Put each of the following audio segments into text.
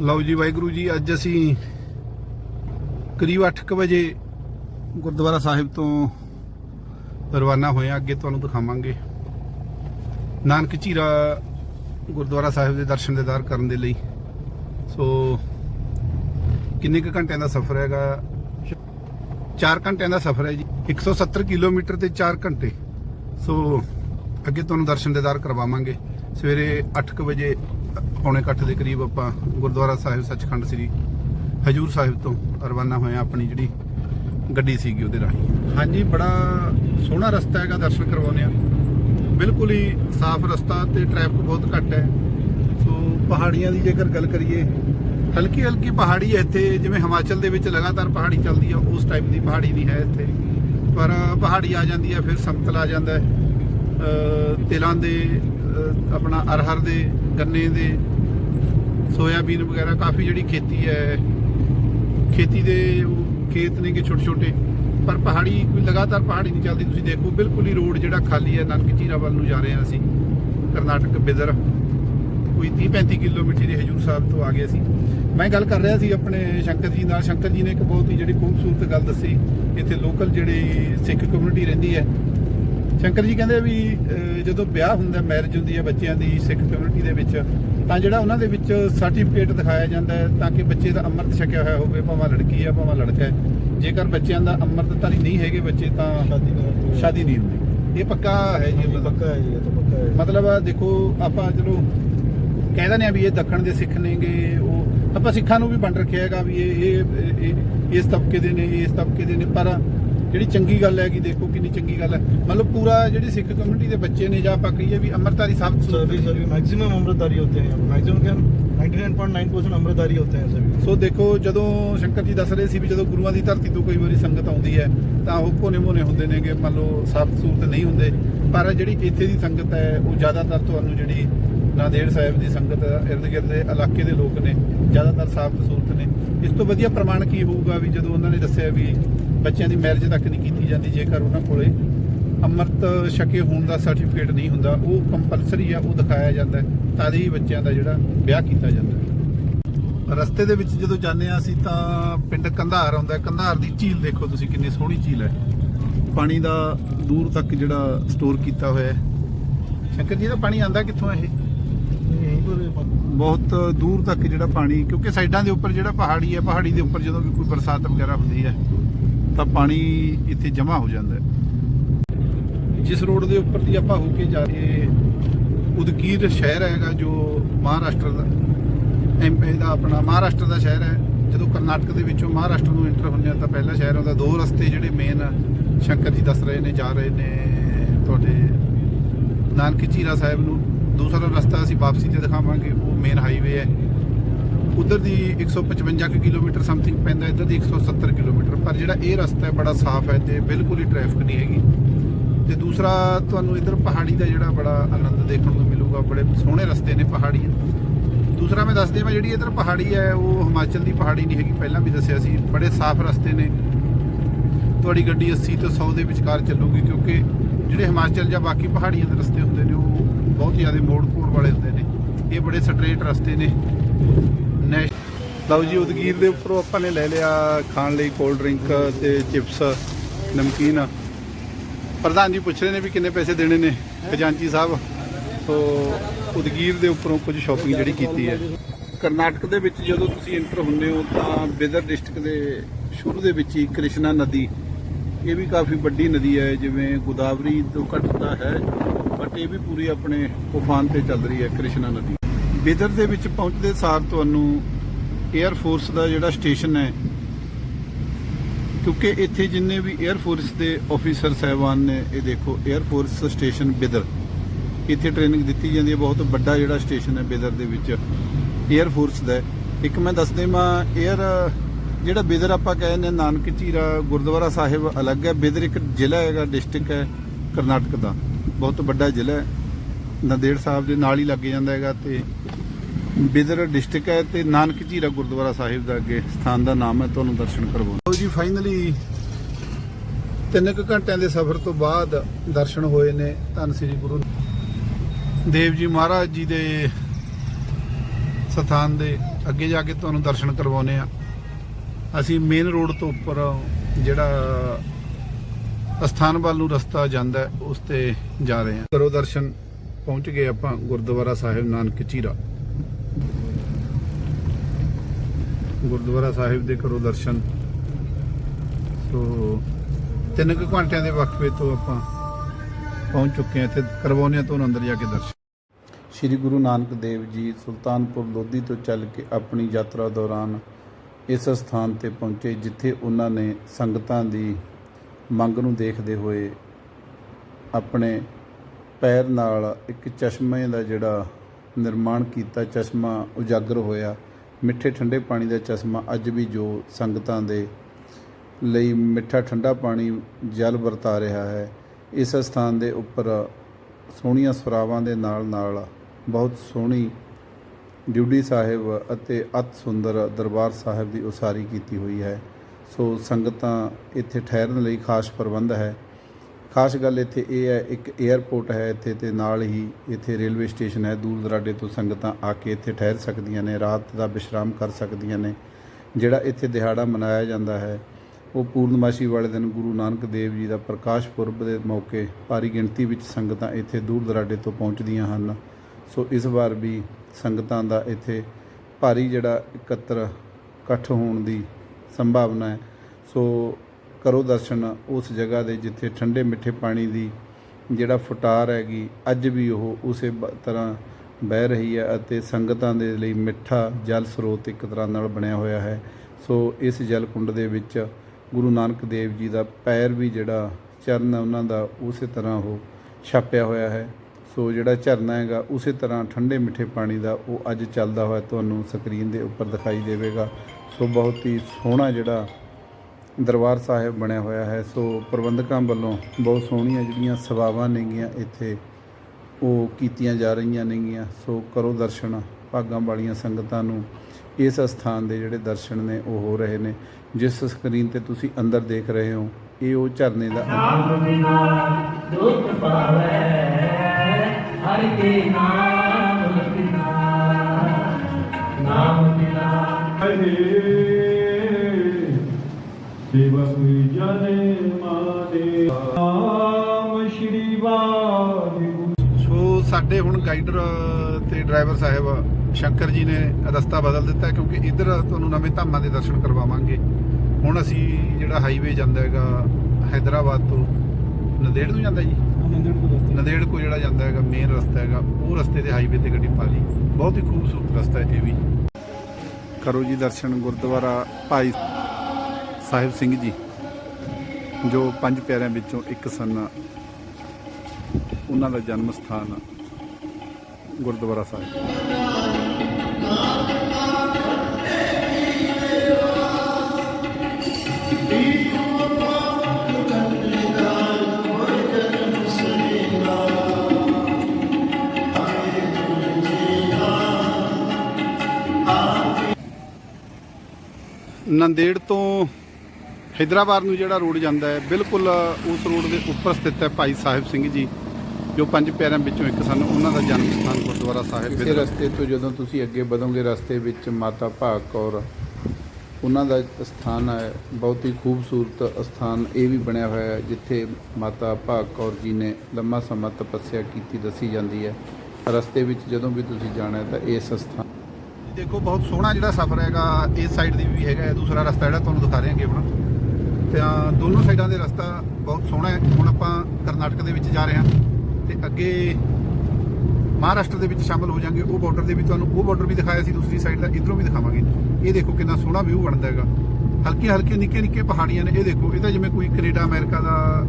ਲਓ ਜੀ ਵਾਹਿਗੁਰੂ ਜੀ, ਅੱਜ ਅਸੀਂ ਕਰੀਬ 8:00 ਵਜੇ ਗੁਰਦੁਆਰਾ ਸਾਹਿਬ ਤੋਂ ਰਵਾਨਾ ਹੋਏ ਹਾਂ। ਅੱਗੇ ਤੁਹਾਨੂੰ ਦਿਖਾਵਾਂਗੇ। ਨਾਨਕ ਝੀਰਾ ਗੁਰਦੁਆਰਾ ਸਾਹਿਬ ਦੇ ਦਰਸ਼ਨ ਦੇਦਾਰ ਕਰਨ ਦੇ ਲਈ। ਸੋ ਕਿੰਨੇ ਕੁ ਘੰਟਿਆਂ ਦਾ ਸਫ਼ਰ ਹੈਗਾ? 4 ਘੰਟਿਆਂ ਦਾ ਸਫ਼ਰ ਹੈ ਜੀ। 170 ਕਿਲੋਮੀਟਰ ਤੇ 4 ਘੰਟੇ। ਸੋ ਅੱਗੇ ਤੁਹਾਨੂੰ ਦਰਸ਼ਨ ਦੇਦਾਰ ਕਰਵਾਵਾਂਗੇ। ਸਵੇਰੇ 8:00 ਵਜੇ ਪੌਣੇ ਇਕੱਠ ਦੇ ਕਰੀਬ ਆਪਾਂ ਗੁਰਦੁਆਰਾ ਸਾਹਿਬ ਸੱਚਖੰਡ ਸ੍ਰੀ ਹਜੂਰ ਸਾਹਿਬ ਤੋਂ ਰਵਾਨਾ ਹੋਏ ਆਪਣੀ ਜਿਹੜੀ ਗੱਡੀ ਸੀਗੀ ਉਹਦੇ ਰਾਹੀਂ। ਹਾਂਜੀ, ਬੜਾ ਸੋਹਣਾ ਰਸਤਾ ਹੈਗਾ, ਦਰਸ਼ਨ ਕਰਵਾਉਣੇ ਆ ਬਿਲਕੁਲ ਹੀ ਸਾਫ਼ ਰਸਤਾ ਤੇ ਟ੍ਰੈਫਿਕ ਬਹੁਤ ਘੱਟ ਹੈ। ਸੋ ਪਹਾੜੀਆਂ ਦੀ ਜੇਕਰ ਗੱਲ ਕਰੀਏ ਹਲਕੀ ਹਲਕੀ ਪਹਾੜੀ ਹੈ ਇੱਥੇ, ਜਿਵੇਂ ਹਿਮਾਚਲ ਦੇ ਵਿੱਚ ਲਗਾਤਾਰ ਪਹਾੜੀ ਚੱਲਦੀ ਆ, ਉਸ ਟਾਈਪ ਦੀ ਪਹਾੜੀ ਨਹੀਂ ਹੈ ਇੱਥੇ। ਪਰ ਪਹਾੜੀ ਆ ਜਾਂਦੀ ਹੈ, ਫਿਰ ਸਮਤਲ ਆ ਜਾਂਦਾ ਹੈ। ਤਿਲਾਂ ਦੇ ਆਪਣਾ ਅਰਹਰ ਦੇ ਗੰਨੇ ਦੇ, ਸੋਇਆਬੀਨ ਵਗੈਰਾ, ਕਾਫੀ ਜਿਹੜੀ ਖੇਤੀ ਹੈ, ਖੇਤੀ ਦੇ ਉਹ ਖੇਤ ਨੇ ਕਿ ਛੋਟੇ ਛੋਟੇ ਪਰ ਪਹਾੜੀ ਕੋਈ ਲਗਾਤਾਰ ਪਹਾੜੀ ਨਹੀਂ ਚੱਲਦੀ, ਤੁਸੀਂ ਦੇਖੋ, ਬਿਲਕੁਲ ਹੀ ਰੋਡ ਜਿਹੜਾ ਖਾਲੀ ਹੈ, ਨਨਕ ਝੀਰਾ ਵੱਲ ਨੂੰ ਜਾ ਰਹੇ ਹਾਂ ਅਸੀਂ, ਕਰਨਾਟਕ ਬਿਦਰ। ਕੋਈ 30 35 ਕਿਲੋਮੀਟਰ ਦੇ ਹਜੂਰ ਸਾਹਿਬ ਤੋਂ ਆ ਗਏ ਸੀ ਮੈਂ ਗੱਲ ਕਰ ਰਿਹਾ ਸੀ ਆਪਣੇ ਸ਼ੰਕਰ ਜੀ ਨਾਲ, ਸ਼ੰਕਰ ਜੀ ਨੇ ਇੱਕ ਬਹੁਤ ਹੀ ਜਿਹੜੀ ਖੂਬਸੂਰਤ ਗੱਲ ਦੱਸੀ, ਇੱਥੇ ਲੋਕਲ ਜਿਹੜੇ ਸਿੱਖ ਕਮਿਊਨਿਟੀ ਰਹਿੰਦੀ ਹੈ ਸ਼ੰਕਰ ਜੀ ਕਹਿੰਦੇ ਵੀ ਜਦੋਂ ਵਿਆਹ ਹੁੰਦਾ ਮੈਰਿਜ ਹੁੰਦੀ ਹੈ ਬੱਚਿਆਂ ਦੀ ਸਿੱਖ ਕਮਿਊਨਿਟੀ ਦੇ ਵਿੱਚ ਤਾਂ ਜਿਹੜਾ ਉਹਨਾਂ ਦੇ ਵਿੱਚ ਸਰਟੀਫਿਕੇਟ ਦਿਖਾਇਆ ਜਾਂਦਾ ਤਾਂ ਕਿ ਬੱਚੇ ਦਾ ਅੰਮ੍ਰਿਤ ਛਕਿਆ ਹੋਇਆ ਹੋਵੇ ਭਾਵੇਂ ਲੜਕੀ ਹੈ ਭਾਵੇਂ ਲੜਕਾ ਹੈ। ਜੇਕਰ ਬੱਚਿਆਂ ਦਾ ਅੰਮ੍ਰਿਤਧਾਰੀ ਨਹੀਂ ਹੈਗੇ ਬੱਚੇ ਤਾਂ ਸ਼ਾਦੀ ਨਹੀਂ ਹੁੰਦੀ। ਇਹ ਪੱਕਾ ਹੈ ਜੀ ਪੱਕਾ ਹੈ ਜੀ ਇਹ ਤਾਂ ਪੱਕਾ ਹੈ। ਮਤਲਬ ਦੇਖੋ ਆਪਾਂ ਚਲੋ ਕਹਿ ਦਿੰਦੇ ਆ ਵੀ ਇਹ ਦੱਖਣ ਦੇ ਸਿੱਖ ਨੇਗੇ ਉਹ ਆਪਾਂ ਸਿੱਖਾਂ ਨੂੰ ਵੀ ਵੰਡ ਰੱਖਿਆ ਹੈਗਾ ਵੀ ਇਹ ਇਹ ਇਸ ਤਬਕੇ ਦੇ ਨੇ ਇਸ ਤਬਕੇ ਦੇ ਨੇ ਪਰ ਜਿਹੜੀ ਚੰਗੀ ਗੱਲ ਹੈ ਕਿ ਦੇਖੋ ਕਿੰਨੀ ਚੰਗੀ ਗੱਲ ਹੈ ਮਤਲਬ ਪੂਰਾ ਜਿਹੜੀ ਸਿੱਖ ਕਮਿਊਨਿਟੀ ਦੇ ਬੱਚੇ ਨੇ ਜਾਂ ਆਪਾਂ ਕਹੀਏ ਵੀ ਅੰਮ੍ਰਿਤਧਾਰੀ ਸਾਹਿਬ सभी सभी मैक्सिमम अमृतधारी होते हैं मैक्सिमम क्या 99.9 परसेंट अमृतधारी होते हैं सभी ਸੋ ਦੇਖੋ ਜਦੋਂ ਸ਼ੰਕਰ ਜੀ ਦੱਸ ਰਹੇ ਸੀ ਵੀ ਜਦੋਂ ਗੁਰੂਆਂ ਦੀ ਧਰਤੀ ਤੋਂ ਕੋਈ ਵਾਰੀ ਸੰਗਤ ਆਉਂਦੀ ਹੈ ਤਾਂ ਉਹ ਕੋਨੇ ਮੋਨੇ ਹੁੰਦੇ ਨੇਗੇ ਮੰਨ ਲਓ ਸਾਫ ਸੂਰਤ ਨਹੀਂ ਹੁੰਦੇ ਪਰ ਜਿਹੜੀ ਇੱਥੇ ਦੀ ਸੰਗਤ ਹੈ ਉਹ ਜ਼ਿਆਦਾਤਰ ਤੁਹਾਨੂੰ ਜਿਹੜੀ ਨਾਂਦੇੜ ਸਾਹਿਬ ਦੀ ਸੰਗਤ ਇਰਦ ਗਿਰਦ ਦੇ ਇਲਾਕੇ ਦੇ ਲੋਕ ਨੇ ਜ਼ਿਆਦਾਤਰ ਸਾਫ ਸੂਰਤ ਨੇ ਇਸ ਤੋਂ ਵਧੀਆ ਪ੍ਰਮਾਣ ਕੀ ਹੋਊਗਾ ਵੀ ਜਦੋਂ ਉਹਨਾਂ ਨੇ ਦੱਸਿਆ ਵੀ ਬੱਚਿਆਂ ਦੀ ਮੈਰਿਜ ਤੱਕ ਨਹੀਂ ਕੀਤੀ ਜਾਂਦੀ ਜੇਕਰ ਉਹਨਾਂ ਕੋਲੇ ਅੰਮ੍ਰਿਤ ਛਕੇ ਹੋਣ ਦਾ ਸਰਟੀਫਿਕੇਟ ਨਹੀਂ ਹੁੰਦਾ, ਉਹ ਕੰਪਲਸਰੀ ਆ, ਉਹ ਦਿਖਾਇਆ ਜਾਂਦਾ ਤਾਂ ਹੀ ਬੱਚਿਆਂ ਦਾ ਜਿਹੜਾ ਵਿਆਹ ਕੀਤਾ ਜਾਂਦਾ ਰਸਤੇ ਦੇ ਵਿੱਚ ਜਦੋਂ ਜਾਂਦੇ ਆ ਅਸੀਂ ਤਾਂ ਪਿੰਡ ਕੰਧਾਰ ਆਉਂਦਾ ਕੰਧਾਰ ਦੀ ਝੀਲ ਦੇਖੋ ਤੁਸੀਂ ਕਿੰਨੀ ਸੋਹਣੀ ਝੀਲ ਹੈ। ਪਾਣੀ ਦਾ ਦੂਰ ਤੱਕ ਜਿਹੜਾ ਸਟੋਰ ਕੀਤਾ ਹੋਇਆ ਹੈ। ਸ਼ੰਕਰ ਜੀ ਦਾ ਪਾਣੀ ਆਂਦਾ ਕਿੱਥੋਂ ਇਹ? ਬਹੁਤ ਦੂਰ ਤੱਕ ਜਿਹੜਾ ਪਾਣੀ, ਕਿਉਂਕਿ ਸਾਈਡਾਂ ਦੇ ਉੱਪਰ ਜਿਹੜਾ ਪਹਾੜੀ ਹੈ, ਪਹਾੜੀ ਦੇ ਉੱਪਰ ਜਦੋਂ ਵੀ ਕੋਈ ਬਰਸਾਤ ਵਗੈਰਾ ਹੁੰਦੀ ਹੈ ਤਾਂ ਪਾਣੀ ਇੱਥੇ ਜਮ੍ਹਾਂ ਹੋ ਜਾਂਦਾ ਹੈ। ਜਿਸ ਰੋਡ ਦੇ ਉੱਪਰ ਦੀ ਆਪਾਂ ਹੋ ਕੇ ਜਾ ਰਹੇ ਉਦਗੀਰ ਸ਼ਹਿਰ ਹੈਗਾ, ਜੋ ਮਹਾਰਾਸ਼ਟਰ ਦਾ ਐਮਪੀ ਦਾ ਆਪਣਾ ਮਹਾਰਾਸ਼ਟਰ ਦਾ ਸ਼ਹਿਰ ਹੈ। ਜਦੋਂ ਕਰਨਾਟਕ ਦੇ ਵਿੱਚੋਂ ਮਹਾਰਾਸ਼ਟਰ ਨੂੰ ਐਂਟਰ ਹੁੰਦੇ ਆ, ਤਾਂ ਪਹਿਲਾ ਸ਼ਹਿਰ ਆਉਂਦਾ। ਦੋ ਰਸਤੇ ਜਿਹੜੇ ਮੇਨ ਸ਼ੰਕਰ ਜੀ ਦੱਸ ਰਹੇ ਨੇ, ਜਾ ਰਹੇ ਨੇ ਤੁਹਾਡੇ ਨਾਨਕ ਚੀਰਾ ਸਾਹਿਬ ਨੂੰ। ਦੂਸਰਾ ਰਸਤਾ ਅਸੀਂ ਵਾਪਸੀ ਤੇ ਦਿਖਾਵਾਂਗੇ, ਉਹ ਮੇਨ ਹਾਈਵੇ ਹੈ। ਉਧਰ ਦੀ 155 ਕੁ ਕਿਲੋਮੀਟਰ ਸਮਥਿੰਗ ਪੈਂਦਾ, ਇੱਧਰ ਦੀ 170 ਕਿਲੋਮੀਟਰ। ਪਰ ਜਿਹੜਾ ਇਹ ਰਸਤਾ ਹੈ, ਬੜਾ ਸਾਫ਼ ਹੈ ਤੇ ਬਿਲਕੁਲ ਹੀ ਟ੍ਰੈਫਿਕ ਨਹੀਂ ਹੈਗੀ। ਤੇ ਦੂਸਰਾ, ਤੁਹਾਨੂੰ ਇੱਧਰ ਪਹਾੜੀ ਦਾ ਜਿਹੜਾ ਬੜਾ ਆਨੰਦ ਦੇਖਣ ਨੂੰ ਮਿਲੂਗਾ, ਬੜੇ ਸੋਹਣੇ ਰਸਤੇ ਨੇ ਪਹਾੜੀ ਦੂਸਰਾ, ਮੈਂ ਦੱਸ ਦਿਆਂ, ਜਿਹੜੀ ਇੱਧਰ ਪਹਾੜੀ ਹੈ, ਉਹ ਹਿਮਾਚਲ ਦੀ ਪਹਾੜੀ ਨਹੀਂ ਹੈਗੀ, ਪਹਿਲਾਂ ਵੀ ਦੱਸਿਆ ਸੀ, ਬੜੇ ਸਾਫ਼ ਰਸਤੇ ਨੇ। ਤੁਹਾਡੀ ਗੱਡੀ 80 ਤੋਂ 100 ਦੇ ਵਿਚਕਾਰ ਚੱਲੂਗੀ, ਕਿਉਂਕਿ ਜਿਹੜੇ ਹਿਮਾਚਲ ਜਾਂ ਬਾਕੀ ਪਹਾੜੀਆਂ ਦੇ ਰਸਤੇ ਹੁੰਦੇ ਨੇ, ਉਹ ਬਹੁਤ ਜ਼ਿਆਦਾ ਮੋੜ ਘੋੜ ਵਾਲੇ ਹੁੰਦੇ ਨੇ। ਇਹ ਬੜੇ ਸਟ੍ਰੇਟ ਰਸਤੇ ਨੇ। ਲਓ ਜੀ, ਉਦਗੀਰ ਦੇ ਉੱਪਰੋਂ ਆਪਾਂ ਨੇ ਲੈ ਲਿਆ ਖਾਣ ਲਈ ਕੋਲਡ ਡਰਿੰਕ ਤੇ ਚਿਪਸ ਨਮਕੀਨ। ਪ੍ਰਧਾਨ ਜੀ ਪੁੱਛ ਰਹੇ ਨੇ ਵੀ ਕਿੰਨੇ ਪੈਸੇ ਦੇਣੇ ਨੇ, ਖਜ਼ਾਨਚੀ ਸਾਹਿਬ। ਸੋ, ਉਦਗੀਰ ਦੇ ਉੱਪਰੋਂ ਕੁਝ ਸ਼ਾਪਿੰਗ ਜਿਹੜੀ ਕੀਤੀ ਹੈ। ਕਰਨਾਟਕ ਦੇ ਵਿੱਚ ਜਦੋਂ ਤੁਸੀਂ ਐਂਟਰ ਹੁੰਦੇ ਹੋ, ਤਾਂ ਬਿਦਰ ਡਿਸਟ੍ਰਿਕਟ ਦੇ ਸ਼ੁਰੂ ਦੇ ਵਿੱਚ ਹੀ ਕ੍ਰਿਸ਼ਨਾ ਨਦੀ, ਇਹ ਵੀ ਕਾਫੀ ਵੱਡੀ ਨਦੀ ਹੈ, ਜਿਵੇਂ ਗੋਦਾਵਰੀ ਤੋਂ ਘੱਟ ਹੈ ਬਟ ਇਹ ਵੀ ਪੂਰੀ ਆਪਣੇ ਉਫਾਨ ਤੇ ਚੱਲ ਰਹੀ ਹੈ ਕ੍ਰਿਸ਼ਨਾ ਨਦੀ। ਬਿਦਰ ਦੇ ਵਿੱਚ ਪਹੁੰਚਦੇ ਸਾਰ ਤੁਹਾਨੂੰ 에ਅਰ ਫੋਰਸ ਦਾ ਜਿਹੜਾ ਸਟੇਸ਼ਨ ਹੈ, ਕਿਉਂਕਿ ਇੱਥੇ ਜਿੰਨੇ ਵੀ 에ਅਰ ਫੋਰਸ ਦੇ ਆਫੀਸਰ ਸਹਿਬਾਨ ਨੇ, ਇਹ ਦੇਖੋ 에ਅਰ ਫੋਰਸ ਸਟੇਸ਼ਨ ਬਿਦਰ। ਇੱਥੇ ਟ੍ਰੇਨਿੰਗ ਦਿੱਤੀ ਜਾਂਦੀ ਹੈ, ਬਹੁਤ ਵੱਡਾ ਜਿਹੜਾ ਸਟੇਸ਼ਨ ਹੈ ਬਿਦਰ ਦੇ ਵਿੱਚ 에ਅਰ ਫੋਰਸ ਦਾ। ਇੱਕ ਮੈਂ ਦੱਸ ਦੇਵਾਂ 에ਅਰ ਜਿਹੜਾ ਬਿਦਰ ਆਪਾਂ ਕਹਿੰਦੇ ਨੇ ਨਾਨਕ ਝੀਰਾ ਗੁਰਦੁਆਰਾ ਸਾਹਿਬ ਅਲੱਗ ਹੈ। ਬਿਦਰ ਇੱਕ ਜ਼ਿਲ੍ਹਾ ਹੈਗਾ ਡਿਸਟ੍ਰਿਕਟ ਹੈ ਕਰਨਾਟਕ ਦਾ। ਬਹੁਤ ਵੱਡਾ ਜ਼ਿਲ੍ਹਾ ਹੈ। ਨੰਦੇੜ ਸਾਹਿਬ ਦੇ ਨਾਲ ਹੀ ਲੱਗ ਜਾਂਦਾ ਹੈਗਾ ਤੇ ਬਿਦਰ ਡਿਸਟ੍ਰਿਕਟ ਹੈ ਤੇ ਨਾਨਕ ਝੀਰਾ ਗੁਰਦੁਆਰਾ ਸਾਹਿਬ ਦਾ ਅੱਗੇ ਸਥਾਨ ਦਾ ਨਾਮ ਹੈ, ਤੁਹਾਨੂੰ ਦਰਸ਼ਨ ਕਰਵਾਉਣਾ। ਲਓ ਜੀ ਫਾਈਨਲੀ ਤਿੰਨ ਕੁ ਘੰਟਿਆਂ ਦੇ ਸਫ਼ਰ ਤੋਂ ਬਾਅਦ ਦਰਸ਼ਨ ਹੋਏ ਨੇ ਧੰਨ ਸ੍ਰੀ ਗੁਰੂ ਦੇਵ ਜੀ ਮਹਾਰਾਜ ਜੀ ਦੇ ਸਥਾਨ ਦੇ ਅੱਗੇ ਜਾ ਕੇ ਤੁਹਾਨੂੰ ਦਰਸ਼ਨ ਕਰਵਾਉਨੇ ਆ ਅਸੀਂ ਮੇਨ ਰੋਡ ਤੋਂ ਉੱਪਰ ਜਿਹੜਾ ਅਸਥਾਨ ਵੱਲ ਨੂੰ ਰਸਤਾ ਜਾਂਦਾ ਉਸ ਤੇ ਜਾ ਰਹੇ ਹਾਂ। ਕਰੋ ਦਰਸ਼ਨ ਪਹੁੰਚ ਗਏ ਆਪਾਂ ਗੁਰਦੁਆਰਾ ਸਾਹਿਬ ਨਾਨਕ ਚੀਰਾ ਗੁਰਦੁਆਰਾ ਸਾਹਿਬ ਦੇ ਕਰੋ ਦਰਸ਼ਨ। ਸੋ ਤਿੰਨ ਕੁ ਘੰਟਿਆਂ ਦੇ ਵਕਫੇ ਤੋਂ ਆਪਾਂ ਪਹੁੰਚ ਚੁੱਕੇ ਹਾਂ ਤੇ ਕਰਵਾਉਂਦੇ ਹਾਂ ਤੁਹਾਨੂੰ ਅੰਦਰ ਜਾ ਕੇ ਦਰਸ਼ਨ। ਸ੍ਰੀ ਗੁਰੂ ਨਾਨਕ ਦੇਵ ਜੀ ਸੁਲਤਾਨਪੁਰ ਲੋਧੀ ਤੋਂ ਚੱਲ ਕੇ ਆਪਣੀ ਯਾਤਰਾ ਦੌਰਾਨ ਇਸ ਸਥਾਨ ਤੇ ਪਹੁੰਚੇ, ਜਿੱਥੇ ਉਹਨਾਂ ਨੇ ਸੰਗਤਾਂ ਦੀ ਮੰਗ ਨੂੰ ਦੇਖਦੇ ਹੋਏ ਆਪਣੇ ਪੈਰ ਨਾਲ ਇੱਕ ਚਸ਼ਮੇ ਦਾ ਜਿਹੜਾ ਨਿਰਮਾਣ ਕੀਤਾ, ਚਸ਼ਮਾ ਉਜਾਗਰ ਹੋਇਆ। ਮਿੱਠੇ ਠੰਡੇ ਪਾਣੀ ਦਾ ਚਸ਼ਮਾ ਅੱਜ ਵੀ ਜੋ ਸੰਗਤਾਂ ਦੇ ਲਈ ਮਿੱਠਾ ਠੰਡਾ ਪਾਣੀ ਜਲ ਵਰਤਾ ਰਿਹਾ ਹੈ, ਇਸ ਸਥਾਨ ਦੇ ਉੱਪਰ ਸੋਹਣੀਆਂ ਸਰਾਵਾਂ ਦੇ ਨਾਲ ਨਾਲ ਬਹੁਤ ਸੋਹਣੀ ਡਿਊਟੀ ਸਾਹਿਬ ਅਤੇ ਅਤ ਸੁੰਦਰ ਦਰਬਾਰ ਸਾਹਿਬ ਦੀ ਉਸਾਰੀ ਕੀਤੀ ਹੋਈ ਹੈ। ਸੋ ਸੰਗਤਾਂ ਇੱਥੇ ਠਹਿਰਨ ਲਈ ਖਾਸ ਪ੍ਰਬੰਧ ਹੈ। ਖਾਸ ਗੱਲ ਇੱਥੇ ਇਹ ਹੈ, ਇੱਕ 에ਅਰਪੋਰਟ ਹੈ ਇੱਥੇ ਤੇ ਨਾਲ ਹੀ ਇੱਥੇ ਰੇਲਵੇ ਸਟੇਸ਼ਨ ਹੈ। ਦੂਰ ਦਰਾਡੇ ਤੋਂ ਸੰਗਤਾਂ ਆ ਕੇ ਇੱਥੇ ਠਹਿਰ ਸਕਦੀਆਂ ਨੇ, ਰਾਤ ਦਾ ਵਿਸ਼ਰਾਮ ਕਰ ਸਕਦੀਆਂ ਨੇ। ਜਿਹੜਾ ਇੱਥੇ ਦਿਹਾੜਾ ਮਨਾਇਆ ਜਾਂਦਾ ਹੈ, ਉਹ ਪੂਰਨਮਾਸ਼ੀ ਵਾਲੇ ਦਿਨ ਗੁਰੂ ਨਾਨਕ ਦੇਵ ਜੀ ਦਾ ਪ੍ਰਕਾਸ਼ ਪੁਰਬ ਦੇ ਮੌਕੇ ਭਾਰੀ ਗਿਣਤੀ ਵਿੱਚ ਸੰਗਤਾਂ ਇੱਥੇ ਦੂਰ ਦਰਾਡੇ ਤੋਂ ਪਹੁੰਚਦੀਆਂ ਹਨ। ਸੋ ਇਸ ਵਾਰ ਵੀ ਸੰਗਤਾਂ ਦਾ ਇੱਥੇ ਭਾਰੀ ਜਿਹੜਾ ਇਕੱਤਰ ਇਕੱਠ ਹੋਣ ਦੀ ਸੰਭਾਵਨਾ ਹੈ। ਸੋ ਕਰੋ ਦਰਸ਼ਨ ਉਸ ਜਗ੍ਹਾ ਦੇ ਜਿੱਥੇ ਠੰਡੇ ਮਿੱਠੇ ਪਾਣੀ ਦੀ ਜਿਹੜਾ ਫੁਟਾਰ ਹੈਗੀ, ਅੱਜ ਵੀ ਉਹ ਉਸੇ ਬ- ਤਰ੍ਹਾਂ ਬਹਿ ਰਹੀ ਹੈ ਅਤੇ ਸੰਗਤਾਂ ਦੇ ਲਈ ਮਿੱਠਾ ਜਲ ਸਰੋਤ ਇੱਕ ਤਰ੍ਹਾਂ ਨਾਲ ਬਣਿਆ ਹੋਇਆ ਹੈ। ਸੋ ਇਸ ਜਲ ਕੁੰਡ ਦੇ ਵਿੱਚ ਗੁਰੂ ਨਾਨਕ ਦੇਵ ਜੀ ਦਾ ਪੈਰ ਵੀ ਜਿਹੜਾ ਚਰਨ ਉਹਨਾਂ ਦਾ ਉਸੇ ਤਰ੍ਹਾਂ ਉਹ ਛਾਪਿਆ ਹੋਇਆ ਹੈ। ਸੋ ਜਿਹੜਾ ਝਰਨਾ ਹੈਗਾ, ਉਸੇ ਤਰ੍ਹਾਂ ਠੰਡੇ ਮਿੱਠੇ ਪਾਣੀ ਦਾ ਉਹ ਅੱਜ ਚੱਲਦਾ ਹੋਇਆ ਤੁਹਾਨੂੰ ਸਕਰੀਨ ਦੇ ਉੱਪਰ ਦਿਖਾਈ ਦੇਵੇਗਾ। ਸੋ ਬਹੁਤ ਹੀ ਸੋਹਣਾ ਜਿਹੜਾ ਦਰਬਾਰ ਸਾਹਿਬ ਬਣਿਆ ਹੋਇਆ ਹੈ, ਸੋ ਪ੍ਰਬੰਧਕਾਂ ਵੱਲੋਂ ਬਹੁਤ ਸੋਹਣੀਆਂ ਜਿਹੜੀਆਂ ਸੇਵਾਵਾਂ ਨੇਗੀਆਂ ਇੱਥੇ, ਉਹ ਕੀਤੀਆਂ ਜਾ ਰਹੀਆਂ ਨੇਗੀਆਂ। ਸੋ ਕਰੋ ਦਰਸ਼ਨ, ਭਾਗਾਂ ਵਾਲੀਆਂ ਸੰਗਤਾਂ ਨੂੰ ਇਸ ਸਥਾਨ ਦੇ ਜਿਹੜੇ ਦਰਸ਼ਨ ਨੇ, ਉਹ ਹੋ ਰਹੇ ਨੇ। ਜਿਸ ਸਕਰੀਨ ਤੇ ਤੁਸੀਂ ਅੰਦਰ ਦੇਖ ਰਹੇ ਹੋ, ਇਹ ਉਹ ਝਰਨੇ ਦਾ ਨਾਮ ਬਿਨਾ ਦੁੱਖ ਪਾਵੈ, ਹਰਿ ਕੇ ਨਾਮ ਬਿਨਾ ਨਾਮ ਸੋ ਸਾਡੇ ਹੁਣ ਗਾਈਡਰ ਤੇ ਡਰਾਈਵਰ ਸਾਹਿਬ ਸ਼ੰਕਰ ਜੀ ਨੇ ਰਸਤਾ ਬਦਲ ਦਿੱਤਾ ਕਿਉਂਕਿ ਇੱਧਰ ਤੁਹਾਨੂੰ ਨਵੇਂ ਧਾਮਾਂ ਦੇ ਦਰਸ਼ਨ ਕਰਵਾਵਾਂਗੇ। ਹੁਣ ਅਸੀਂ ਜਿਹੜਾ ਹਾਈਵੇ ਜਾਂਦਾ ਹੈਗਾ ਹైదరాబాద్ ਤੋਂ ਨੰਦੇੜ ਨੂੰ ਜਾਂਦਾ ਜੀ? ਨੰਦੇੜ ਕੋ ਜਿਹੜਾ ਜਾਂਦਾ ਹੈਗਾ ਮੇਨ ਰਸਤਾ ਹੈਗਾ ਉਹ ਰਸਤੇ ਤੇ ਹਾਈਵੇ ਤੇ ਗੱਡੀ ਪਾ ਲਈ। ਬਹੁਤ ਹੀ ਖੂਬਸੂਰਤ ਰਸਤਾ ਹੈ ਇਹ ਵੀ। ਕਰੋ ਜੀ ਦਰਸ਼ਨ ਗੁਰਦੁਆਰਾ ਭਾਈ ਸਾਹਿਬ ਸਿੰਘ ਜੀ ਜੋ ਪੰਜ ਪਿਆਰਿਆਂ ਵਿੱਚੋਂ ਇੱਕ ਸਨ। ਉਹਨਾਂ ਦਾ ਜਨਮ ਸਥਾਨ ਗੁਰਦੁਆਰਾ ਸਾਹਿਬ। ਨੰਦੇੜ ਤੋਂ ਹైదరాబాద్ ਨੂੰ ਜਿਹੜਾ ਰੋਡ ਜਾਂਦਾ ਹੈ, ਬਿਲਕੁਲ ਉਸ ਰੋਡ ਦੇ ਉੱਪਰ ਸਥਿਤ ਹੈ ਭਾਈ ਸਾਹਿਬ ਸਿੰਘ ਜੀ। ਜੋ ਪੰਜ ਪਿਆਰਿਆਂ ਵਿੱਚੋਂ ਇੱਕ ਸਨ ਉਹਨਾਂ ਦਾ ਜਨਮ ਸਥਾਨ ਗੁਰਦੁਆਰਾ ਸਾਹਿਬ ਇਸੇ ਰਸਤੇ ਤੋਂ ਜਦੋਂ ਤੁਸੀਂ ਅੱਗੇ ਵਧੋਗੇ ਰਸਤੇ ਵਿੱਚ ਮਾਤਾ ਭਾਗ ਕੌਰ ਉਹਨਾਂ ਦਾ ਸਥਾਨ ਹੈ ਬਹੁਤ ਹੀ ਖੂਬਸੂਰਤ ਸਥਾਨ ਇਹ ਵੀ ਬਣਿਆ ਹੋਇਆ ਹੈ ਜਿੱਥੇ ਮਾਤਾ ਭਾਗ ਕੌਰ ਜੀ ਨੇ ਲੰਮਾ ਸਮਾਂ ਤਪੱਸਿਆ ਕੀਤੀ ਦੱਸੀ ਜਾਂਦੀ ਹੈ। ਰਸਤੇ ਵਿੱਚ ਜਦੋਂ ਵੀ ਤੁਸੀਂ ਜਾਣਾ ਹੈ ਤਾਂ ਇਸ ਸਥਾਨ ਦੇਖੋ ਬਹੁਤ ਸੋਹਣਾ ਜਿਹੜਾ ਸਫ਼ਰ ਹੈਗਾ ਇਸ ਸਾਈਡ ਦੀ ਵੀ ਹੈਗਾ ਹੈ, ਦੂਸਰਾ ਰਸਤਾ ਜਿਹੜਾ ਤੁਹਾਨੂੰ ਦਿਖਾ ਰਹੇ ਹਾਂਗੇ ਹੁਣ। ਤਾਂ ਦੋਨੋਂ ਸਾਈਡਾਂ ਦੇ ਰਸਤਾ ਬਹੁਤ ਸੋਹਣਾ ਹੈ। ਹੁਣ ਆਪਾਂ ਕਰਨਾਟਕ ਦੇ ਵਿੱਚ ਜਾ ਰਹੇ ਹਾਂ। ਤੇ ਅੱਗੇ ਮਹਾਰਾਸ਼ਟਰ ਦੇ ਵਿੱਚ ਸ਼ਾਮਲ ਹੋ ਜਾਾਂਗੇ ਉਹ ਬਾਰਡਰ ਦੇ ਵੀ ਤੁਹਾਨੂੰ ਉਹ ਬਾਰਡਰ ਵੀ ਦਿਖਾਇਆ ਸੀ, ਦੂਸਰੀ ਸਾਈਡ ਦਾ, ਇਧਰੋਂ ਵੀ ਦਿਖਾਵਾਂਗੇ। ਇਹ ਦੇਖੋ ਕਿੰਨਾ ਸੋਹਣਾ ਵਿਊ ਬਣਦਾ ਹੈਗਾ। ਹਲਕੀ ਹਲਕੀ, ਨਿੱਕੇ ਨਿੱਕੇ ਪਹਾੜੀਆਂ ਨੇ, ਇਹ ਦੇਖੋ, ਇਹ ਤਾਂ ਜਿਵੇਂ ਕੋਈ ਕੈਨੇਡਾ, ਅਮਰੀਕਾ ਦਾ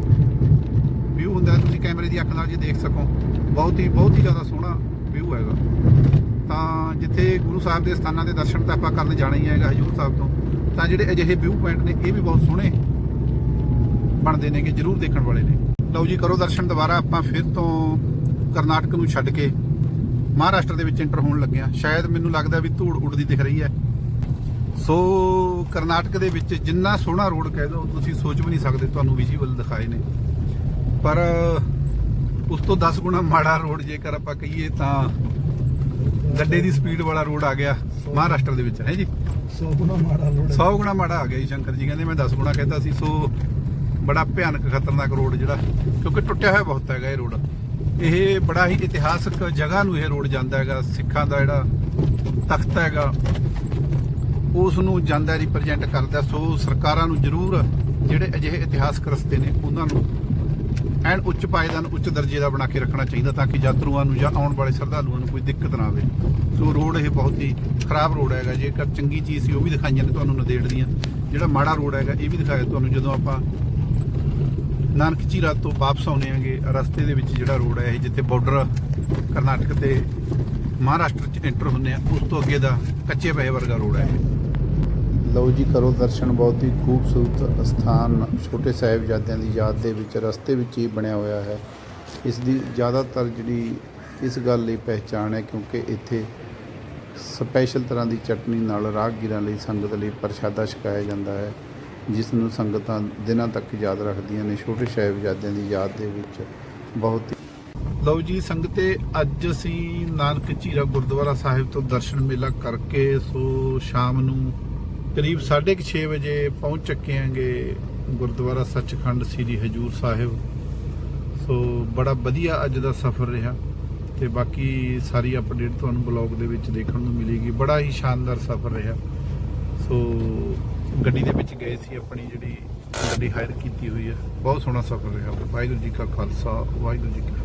ਵਿਊ ਹੁੰਦਾ, ਤੁਸੀਂ ਕੈਮਰੇ ਦੀ ਅੱਖ ਨਾਲ ਜੇ ਦੇਖ ਸਕੋ। ਬਹੁਤ ਹੀ ਬਹੁਤ ਹੀ ਜ਼ਿਆਦਾ ਸੋਹਣਾ ਵਿਊ ਹੈਗਾ। ਤਾਂ ਜਿੱਥੇ ਗੁਰੂ ਸਾਹਿਬ ਦੇ ਸਥਾਨਾਂ ਦੇ ਦਰਸ਼ਨ ਤਾਂ ਆਪਾਂ ਕਰਨ ਜਾਣਾ ਹੀ ਹੈਗਾ ਹਜੂਰ ਸਾਹਿਬ ਤੋਂ, ਤਾਂ ਜਿਹੜੇ ਅਜਿਹੇ ਵਿਊ ਪੁਆਇੰਟ ਨੇ, ਇਹ ਵੀ ਬਹੁਤ ਸੋਹਣੇ ਬਣਦੇ ਨੇ ਕਿ ਜਰੂਰ ਦੇਖਣ ਵਾਲੇ ਨੇ। ਲਓ ਜੀ ਕਰੋ ਦਰਸ਼ਨ ਦੁਬਾਰਾ ਆਪਾਂ ਫਿਰ ਤੋਂ ਕਰਨਾਟਕ ਨੂੰ ਛੱਡ ਕੇ ਮਹਾਰਾਸ਼ਟਰ ਦੇ ਵਿੱਚ ਐਂਟਰ ਹੋਣ ਲੱਗੇ ਆ ਸ਼ਾਇਦ ਮੈਨੂੰ ਲੱਗਦਾ ਵੀ ਧੂੜ ਉੱਡਦੀ ਦਿਖ ਰਹੀ ਹੈ। ਸੋ ਕਰਨਾਟਕ ਦੇ ਵਿੱਚ ਜਿੰਨਾ ਸੋਹਣਾ ਰੋਡ ਕਹਿ ਦੋ ਤੁਸੀਂ ਸੋਚ ਵੀ ਨਹੀਂ ਸਕਦੇ ਤੁਹਾਨੂੰ ਵਿਜ਼ੂਅਲ ਦਿਖਾਏ ਨੇ। ਪਰ ਉਸ ਤੋਂ 10 ਗੁਣਾ ਮਾੜਾ ਰੋਡ ਜੇਕਰ ਆਪਾਂ ਕਹੀਏ ਤਾਂ ਗੱਡੇ ਦੀ ਸਪੀਡ ਵਾਲਾ ਰੋਡ ਆ ਗਿਆ ਮਹਾਰਾਸ਼ਟਰ ਦੇ ਵਿੱਚ ਹੈ ਜੀ? 100 ਗੁਣਾ ਮਾੜਾ ਰੋਡ 100 ਗੁਣਾ ਮਾੜਾ ਆ ਗਿਆ ਜੀ ਸ਼ੰਕਰ ਜੀ ਕਹਿੰਦੇ ਮੈਂ 10 ਗੁਣਾ ਕਹਿੰਦਾ ਸੀ। ਸੋ ਬੜਾ ਭਿਆਨਕ ਖਤਰਨਾਕ ਰੋਡ ਜਿਹੜਾ, ਕਿਉਂਕਿ ਟੁੱਟਿਆ ਹੋਇਆ ਬਹੁਤ ਹੈਗਾ ਇਹ ਰੋਡ। ਇਹ ਬੜਾ ਹੀ ਇਤਿਹਾਸਕ ਜਗ੍ਹਾ ਨੂੰ ਇਹ ਰੋਡ ਜਾਂਦਾ ਹੈਗਾ, ਸਿੱਖਾਂ ਦਾ ਜਿਹੜਾ ਤਖਤ ਹੈਗਾ ਉਸ ਨੂੰ ਜਾਂਦਾ ਰਿਪਰੈਜ਼ੈਂਟ ਕਰਦਾ, ਸੋ ਸਰਕਾਰਾਂ ਨੂੰ ਜ਼ਰੂਰ ਜਿਹੜੇ ਅਜਿਹੇ ਇਤਿਹਾਸਕ ਰਸਤੇ ਨੇ, ਉਹਨਾਂ ਨੂੰ ਐਨ ਉੱਚ ਪਾਏਦਾਨ ਉੱਚ ਦਰਜੇ ਦਾ ਬਣਾ ਕੇ ਰੱਖਣਾ ਚਾਹੀਦਾ ਤਾਂ ਕਿ ਯਾਤਰੂਆਂ ਨੂੰ ਜਾਂ ਆਉਣ ਵਾਲੇ ਸ਼ਰਧਾਲੂਆਂ ਨੂੰ ਕੋਈ ਦਿੱਕਤ ਨਾ ਆਵੇ। ਸੋ ਰੋਡ ਇਹ ਬਹੁਤ ਹੀ ਖਰਾਬ ਰੋਡ ਹੈਗਾ, ਜੇਕਰ ਚੰਗੀ ਚੀਜ਼ ਸੀ ਉਹ ਵੀ ਦਿਖਾਈਆਂ ਨੇ ਤੁਹਾਨੂੰ ਨਦੇੜ ਦੀਆਂ। ਜਿਹੜਾ ਮਾੜਾ ਰੋਡ ਹੈਗਾ, ਇਹ ਵੀ ਦਿਖਾਇਆ ਤੁਹਾਨੂੰ ਜਦੋਂ ਆਪਾਂ ਨਾਨਕ ਝੀਰਾ ਤੋਂ ਵਾਪਸ ਆਉਨੇ ਆਂਗੇ ਰਸਤੇ ਦੇ ਵਿੱਚ ਜਿਹੜਾ ਰੋਡ ਹੈ ਇਹ ਜਿੱਥੇ ਬਾਰਡਰ ਕਰਨਾਟਕ ਤੇ ਮਹਾਰਾਸ਼ਟਰ ਚ ਐਂਟਰ ਹੁੰਦੇ ਆ, ਉਸ ਤੋਂ ਅੱਗੇ ਦਾ ਕੱਚੇ ਪਏ ਵਰਗਾ ਰੋਡ ਹੈ ਲਓ ਜੀ, ਕਰੋ ਦਰਸ਼ਨ, ਬਹੁਤ ਹੀ ਖੂਬਸੂਰਤ ਸਥਾਨ ਛੋਟੇ ਸਾਹਿਬਜ਼ਾਦਿਆਂ ਦੀ ਯਾਦ ਦੇ ਵਿੱਚ, ਰਸਤੇ ਵਿੱਚ ਹੀ ਬਣਿਆ ਹੋਇਆ ਹੈ। ਇਸ ਦੀ ਜ਼ਿਆਦਾਤਰ ਜਿਹੜੀ ਇਸ ਗੱਲ ਲਈ ਪਹਿਚਾਣ ਹੈ ਕਿਉਂਕਿ ਇੱਥੇ ਸਪੈਸ਼ਲ ਤਰ੍ਹਾਂ ਦੀ ਚਟਨੀ ਨਾਲ ਰਾਹਗੀਰਾਂ ਲਈ ਸੰਗਤ ਲਈ ਪ੍ਰਸ਼ਾਦਾ ਛਕਾਇਆ ਜਾਂਦਾ ਹੈ। ਜਿਸ ਨੂੰ ਸੰਗਤਾਂ ਦਿਨਾਂ ਤੱਕ ਯਾਦ ਰੱਖਦੀਆਂ ਨੇ, ਛੋਟੇ ਸਾਹਿਬਜ਼ਾਦਿਆਂ ਦੀ ਯਾਦ ਦੇ ਵਿੱਚ ਬਹੁਤ ਲਓ ਜੀ, ਸੰਗਤੇ, ਅੱਜ ਅਸੀਂ ਨਾਨਕ ਝੀਰਾ ਗੁਰਦੁਆਰਾ ਸਾਹਿਬ ਤੋਂ ਦਰਸ਼ਨ ਮੇਲਾ ਕਰਕੇ, ਸੋ ਸ਼ਾਮ ਨੂੰ ਕਰੀਬ 6:30 ਵਜੇ ਪਹੁੰਚ ਚੁੱਕੇ ਆਂਗੇ ਗੁਰਦੁਆਰਾ ਸੱਚਖੰਡ ਸ੍ਰੀ ਹਜੂਰ ਸਾਹਿਬ। ਸੋ ਬੜਾ ਵਧੀਆ ਅੱਜ ਦਾ ਸਫ਼ਰ ਰਿਹਾ ਤੇ ਬਾਕੀ ਸਾਰੀ ਅਪਡੇਟ ਤੁਹਾਨੂੰ ਬਲੌਗ ਦੇ ਵਿੱਚ ਦੇਖਣ ਨੂੰ ਮਿਲੇਗੀ। ਬੜਾ ਹੀ ਸ਼ਾਨਦਾਰ ਸਫ਼ਰ ਰਿਹਾ। ਸੋ ਗੱਡੀ ਦੇ ਵਿੱਚ ਗਏ ਸੀ, ਆਪਣੀ ਜਿਹੜੀ ਗੱਡੀ ਹਾਇਰ ਕੀਤੀ ਹੋਈ ਹੈ। ਬਹੁਤ ਸੋਹਣਾ ਸਫ਼ਰ ਰਿਹਾ। ਵਾਹਿਗੁਰੂ ਜੀ ਕਾ ਖਾਲਸਾ, ਵਾਹਿਗੁਰੂ ਜੀ ਕੀ